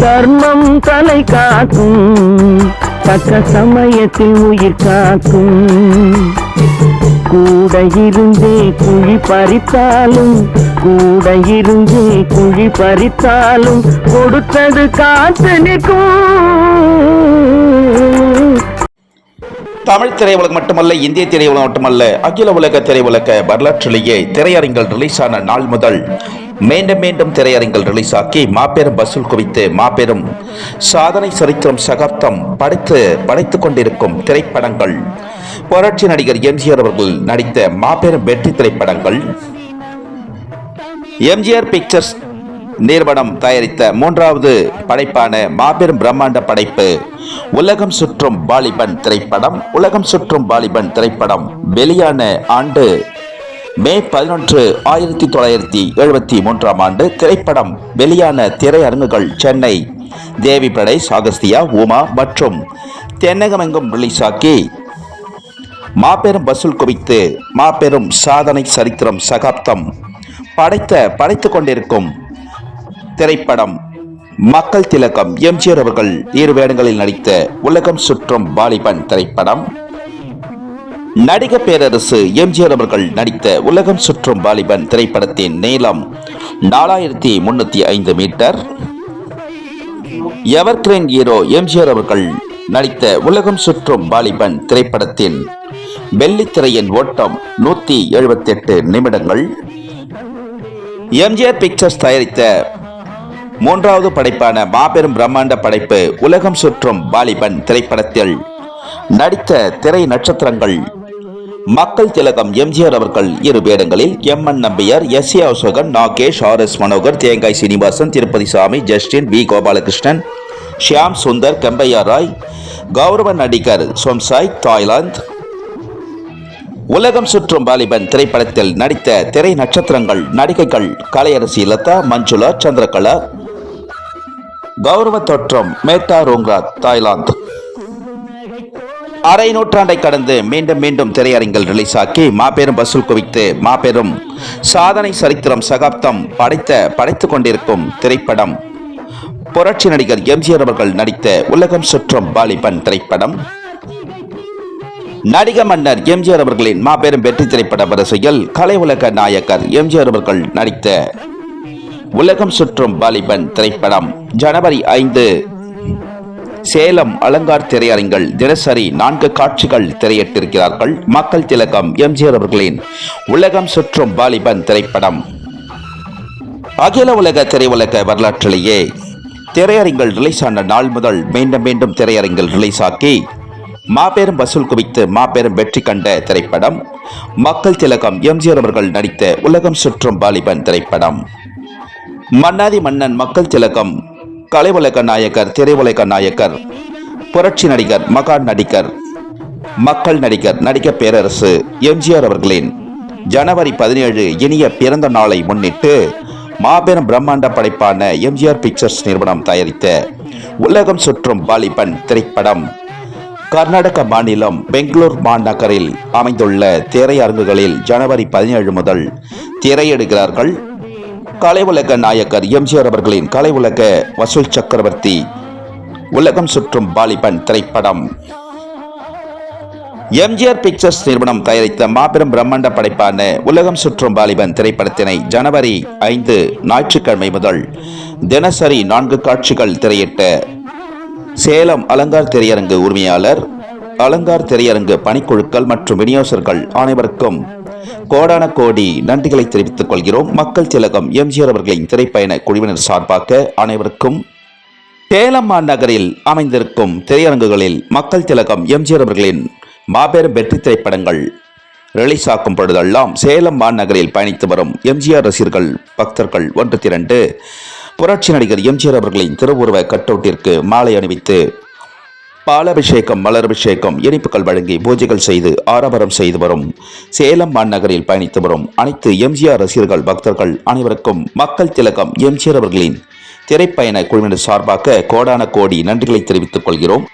தர்மம் தலை காக்கும் தக்க சமயத்தில் உயிர் காக்கும். கூட இருந்தே குழி பறித்தாலும் கூட இருந்தே குழி பறித்தாலும் கொடுத்தது காத்து நிற்கும். தமிழ் திரையுலகம் மட்டுமல்ல இந்திய திரையுலகம் மட்டுமல்ல அகில உலக திரையுலக வரலாற்றிலேயே திரையரங்கில் ரிலீஸ் ஆன நாள் முதல் மீண்டும் மீண்டும் திரையரங்கில் ரிலீஸ் ஆக்கி மாபெரும் வசூல் குவித்து மாபெரும் சாதனை சரித்திரம் சகாப்தம் படைத்து படைத்துக் கொண்டிருக்கும் திரைப்படங்கள். புரட்சி நடிகர் எம்ஜிஆர் அவர்கள் நடித்த மாபெரும் வெற்றி திரைப்படங்கள். எம்ஜிஆர் பிக்சர்ஸ் நிறுவனம் தயாரித்த மூன்றாவது படைப்பான மாபெரும் பிரம்மாண்ட படைப்பு உலகம் சுற்றும் வாலிபன் திரைப்படம் உலகம் சுற்றும் வாலிபன் திரைப்படம் வெளியான ஆண்டு மே பதினொன்று ஆயிரத்தி தொள்ளாயிரத்தி எழுபத்தி மூன்றாம் ஆண்டு திரைப்படம் வெளியான திரையரங்குகள் சென்னை. தேவி பிரடேஷ் அகஸ்தியா உமா மற்றும் தென்னகமெங்கும் ரிலீஸாக்கி மாபெரும் வசூல் குவித்து மாபெரும் சாதனை சரித்திரம் சகாப்தம். படைத்த படைத்துக் கொண்டிருக்கும் திரைப்படம் மக்கள் திலகம் எம்ஜிஆர் அவர்கள் இரு வேடங்களில் நடித்த உலகம் சுற்றும் வாலிபன் திரைப்படம். நடிக பேரரசு எம்ஜிஆர் அவர்கள் நடித்த உலகம் சுற்றும் வாலிபன் திரைப்படத்தின் நீளம் நாலாயிரத்தி முன்னூத்தி ஐந்து மீட்டர். எவர்கிரேன் ஹீரோ எம்ஜிஆர் அவர்கள் நடித்த உலகம் சுற்றும் வாலிபன் திரைப்படத்தின் வெள்ளித்திரையின் ஓட்டம் நூத்தி எழுபத்தெட்டு நிமிடங்கள். எம்ஜிஆர் பிக்சர்ஸ் தயாரித்த மூன்றாவது படைப்பான மாபெரும் பிரம்மாண்ட படைப்பு உலகம் சுற்றும் வாலிபன் திரைப்படத்தில் நடித்த திரை நட்சத்திரங்கள் மக்கள் திலகம் எம்ஜிஆர் அவர்கள் இரு வேடங்களில் M N Nambiar S A Asokan Nagesh R S Manohar Thengai Srinivasan Tirupathi Sami Justin we Gopalakrishnan Shyam Sundar Kambaiya Roy கௌரவ நடிகர் சோம்சாய் தாய்லாந்து. உலகம் சுற்றும் வாலிபன் திரைப்படத்தில் நடித்த திரை நட்சத்திரங்கள் நடிகைகள் கலையரசி லதா மஞ்சுளா சந்திரகலா. கௌரவ தோற்றம் மேட்டா ரோங்ராத் தாய்லாந்து. அரை நூற்றாண்டை கடந்து மீண்டும் மீண்டும் திரையரங்கில் ரிலீஸ் ஆக்கி மாபெரும் வசூல் குவித்து மாபெரும் சாதனை சரித்திரம் சகாப்தம் படைத்த படைத்து கொண்டிருக்கும் திரைப்படம். புரட்சி நடிகர் எம்ஜிஆர் அவர்கள் நடித்த உலகம் சுற்றும் வாலிபன் திரைப்படம். நடிக மன்னர் எம்ஜிஆர் அவர்களின் மாபெரும் வெற்றி திரைப்பட வரிசையில் கலை உலக நாயக்கர் எம்ஜிஆர் அவர்கள் நடித்த உலகம் சுற்றும் வாலிபன் திரைப்படம். ஜனவரி ஐந்து சேலம் அலங்கார் திரையரங்கில் தினசரி நான்கு காட்சிகள் திரையிட்டிருக்கிறார்கள். மக்கள் திலகம் எம்ஜிஆர் அவர்களின் உலகம் சுற்றும் வாலிபன் திரைப்படம். அகில உலக திரையுலக வரலாற்றிலேயே திரையரங்கில் ரிலீஸ் ஆன நாள் முதல் மீண்டும் மீண்டும் திரையரங்கில் ரிலீஸ் ஆக்கி மாபெரும் வசூல் குவித்து மாபெரும் வெற்றி கண்ட திரைப்படம். மக்கள் திலகம் எம்ஜிஆர் அவர்கள் நடித்த உலகம் சுற்றும் வாலிபன் திரைப்படம். மன்னாதி மன்னன் மக்கள் திலகம் கலை உலக நாயகர் நாயக்கர் புரட்சி நடிகர் மகான் நடிகர் மக்கள் நடிகர் நடிக பேரரசு எம்ஜிஆர் அவர்களின் ஜனவரி பதினேழு இனிய பிறந்த நாளை முன்னிட்டு மாபெரும் பிரம்மாண்ட படைப்பான எம்ஜிஆர் பிக்சர்ஸ் நிறுவனம் தயாரித்த உலகம் சுற்றும் வாலிபன் திரைப்படம் கர்நாடக மாநிலம் பெங்களூர் மாநகரில் அமைந்துள்ள திரையரங்குகளில் ஜனவரி பதினேழு முதல் திரையிடுகிறார்கள். கலை உலக நாயகர் எம்ஜிஆர் அவர்களின் கலை உலக வசூல் சக்கரவர்த்தி உலகம் சுற்றும் வாலிபன் திரைப்படம். எம்ஜிஆர் பிக்சர்ஸ் நிறுவனம் தயாரித்த மாபெரும் பிரம்மாண்ட படைப்பான உலகம் சுற்றும் வாலிபன் திரைப்படத்தினை ஜனவரி ஐந்து ஞாயிற்றுக்கிழமை முதல் தினசரி நான்கு காட்சிகள் திரையிட்ட சேலம் அலங்கார் திரையரங்கு உரிமையாளர் அலங்கார் திரையரங்கு பணிக்குழுக்கள் மற்றும் விநியோகர்கள் அனைவருக்கும் கோடான கோடி நன்றிகளை தெரிவித்துக் கொள்கிறோம். மக்கள் திலகம் எம்ஜிஆர் அவர்களின் திரைப்பயண குழுவினர் சார்பாக அனைவருக்கும் சேலம் மாநகரில் அமைந்திருக்கும் திரையரங்குகளில் மக்கள் திலகம் எம்ஜிஆர் அவர்களின் மாபெரும் வெற்றி திரைப்படங்கள் ரிலீஸ் ஆக்கும் பொழுதெல்லாம் சேலம் மாநகரில் பயணித்து வரும் எம்ஜிஆர் ரசிகர்கள் பக்தர்கள் ஒன்று திரண்டு புரட்சி நடிகர் எம்ஜிஆர் அவர்களின் திருவுருவ கட்டவுட்டிற்கு மாலை அணிவித்து பாலபிஷேகம் மலரபிஷேகம் இனிப்புகள் வழங்கி பூஜைகள் செய்து ஆரவாரம் செய்து வரும். சேலம் மாநகரில் பயணித்து வரும் அனைத்து எம்ஜிஆர் ரசிகர்கள் பக்தர்கள் அனைவருக்கும் மக்கள் திலகம் எம்ஜிஆர் அவர்களின் திரைப்பயண குழுவினர் சார்பாக கோடான கோடி நன்றிகளை தெரிவித்துக் கொள்கிறோம்.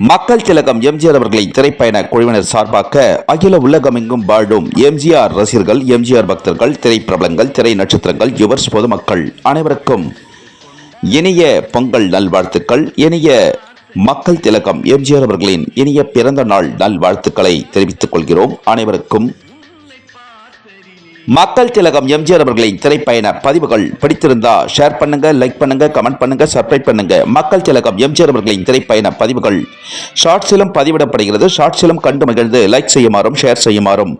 மக்கள் திலகம் எம்ஜிஆர் அவர்களின் திரைப்பயண குழுவினர் சார்பாக அகில உலகமெங்கும் வாழும் எம்ஜிஆர் ரசிகர்கள் எம்ஜிஆர் பக்தர்கள் திரைப்பிரபலங்கள் திரை நட்சத்திரங்கள் யுவர்ஸ் பொதுமக்கள் அனைவருக்கும் இனிய பொங்கல் நல்வாழ்த்துக்கள் இனிய மக்கள் திலகம் எம்ஜிஆர் அவர்களின் இனிய பிறந்த நாள் நல்வாழ்த்துக்களை தெரிவித்துக் கொள்கிறோம். அனைவருக்கும் மக்கள் திலகம் எம்ஜிஆர் அவர்களின் திரைப்பயண பதிவுகள் பிடித்திருந்தா ஷேர் பண்ணுங்க லைக் பண்ணுங்க கமெண்ட் பண்ணுங்க சப்ஸ்கிரைப் பண்ணுங்க. மக்கள் திலகம் எம்ஜிஆர் அவர்களின் திரைப்பயண பதிவுகள் ஷார்ட்ஸிலும் பதிவிடப்படுகிறது. ஷார்ட்ஸிலும் கண்டு மகிழ்ந்து லைக் செய்யுமாறும் ஷேர் செய்யுமாறும்.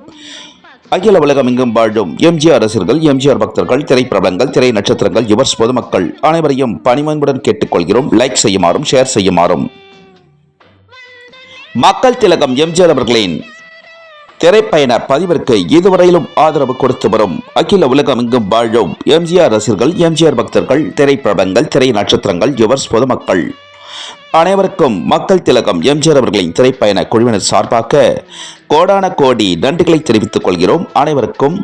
அகில உலகம் எங்கும் வாழும் எம்ஜிஆர் ரசிகர்கள் எம்ஜிஆர் பக்தர்கள் திரைப்பிரபலங்கள் திரை நட்சத்திரங்கள் யுவர்ஸ் பொதுமக்கள் அனைவரையும் பணிமன்புடன் கேட்டுக்கொள்கிறோம். லைக் செய்யுமாறும் ஷேர் செய்யுமாறும். மக்கள் திலகம் எம்ஜிஆர் அவர்களின் திரைப்பயண பதிவிற்கு இதுவரையிலும் ஆதரவு கொடுத்து வரும் அகில உலகம் எங்கும் வாழும் எம்ஜிஆர் ரசிகர்கள் எம்ஜிஆர் பக்தர்கள் திரைப்பிரபலங்கள் திரை நட்சத்திரங்கள் யுவர்ஸ் பொதுமக்கள் அனைவருக்கும் மக்கள் திலகம் எம்ஜிஆர் அவர்களின் திரைப்பயண குழுவினர் சார்பாக கோடான கோடி நன்றிகளை தெரிவித்துக் கொள்கிறோம். அனைவருக்கும்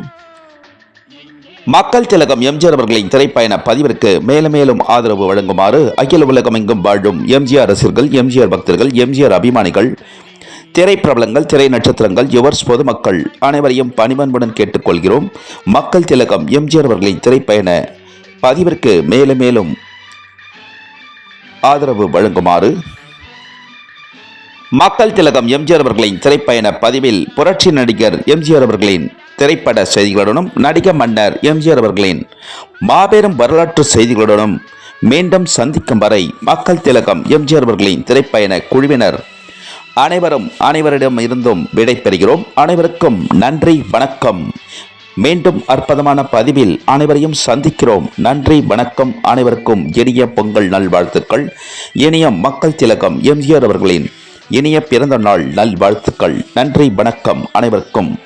மக்கள் திலகம் எம்ஜிஆர் அவர்களின் திரைப்பயண பதிவிற்கு மேலும் மேலும் ஆதரவு வழங்குமாறு அகில உலகம் எங்கும் வாழும் எம்ஜிஆர் ரசிகர்கள் எம்ஜிஆர் பக்தர்கள் எம்ஜிஆர் அபிமானிகள் திரைப்பிரபலங்கள் திரை நட்சத்திரங்கள் யுவர்ஸ் பொதுமக்கள் அனைவரையும் பணிவன்புடன் கேட்டுக்கொள்கிறோம். மக்கள் திலகம் எம்ஜிஆர் அவர்களின் திரைப்பயண பதிவிற்கு மேலும் மேலும் ஆதரவு வழங்குமாறு மக்கள் திலகம் எம்ஜிஆர் அவர்களின் திரைப்பயண பதிவில் புரட்சி நடிகர் எம்ஜிஆர் அவர்களின் திரைப்பட செய்திகளுடனும் நடிக மன்னர் எம்ஜிஆர் அவர்களின் மாபெரும் வரலாற்று செய்திகளுடனும் மீண்டும் சந்திக்கும் வரை மக்கள் திலகம் எம்ஜிஆர் அவர்களின் திரைப்பயண குழுவினர் அனைவரும் அனைவரிடம் இருந்தும் விடை பெறுகிறோம் அனைவருக்கும் நன்றி வணக்கம். மீண்டும் அற்புதமான பதிவில் அனைவரையும் சந்திக்கிறோம். நன்றி வணக்கம். அனைவருக்கும் இனிய பொங்கல் நல்வாழ்த்துக்கள். இனிய மக்கள் திலகம் எம்ஜிஆர் அவர்களின் இனிய பிறந்த நாள் நல்வாழ்த்துக்கள். நன்றி வணக்கம். அனைவருக்கும்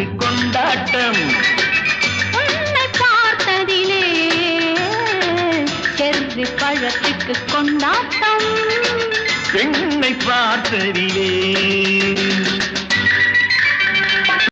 மலருக்கு கொண்டாட்டம். உன்னை பார்த்ததிலே செர்ரி பழத்துக்கு கொண்டாட்டம். பெண்ணை பார்த்ததிலே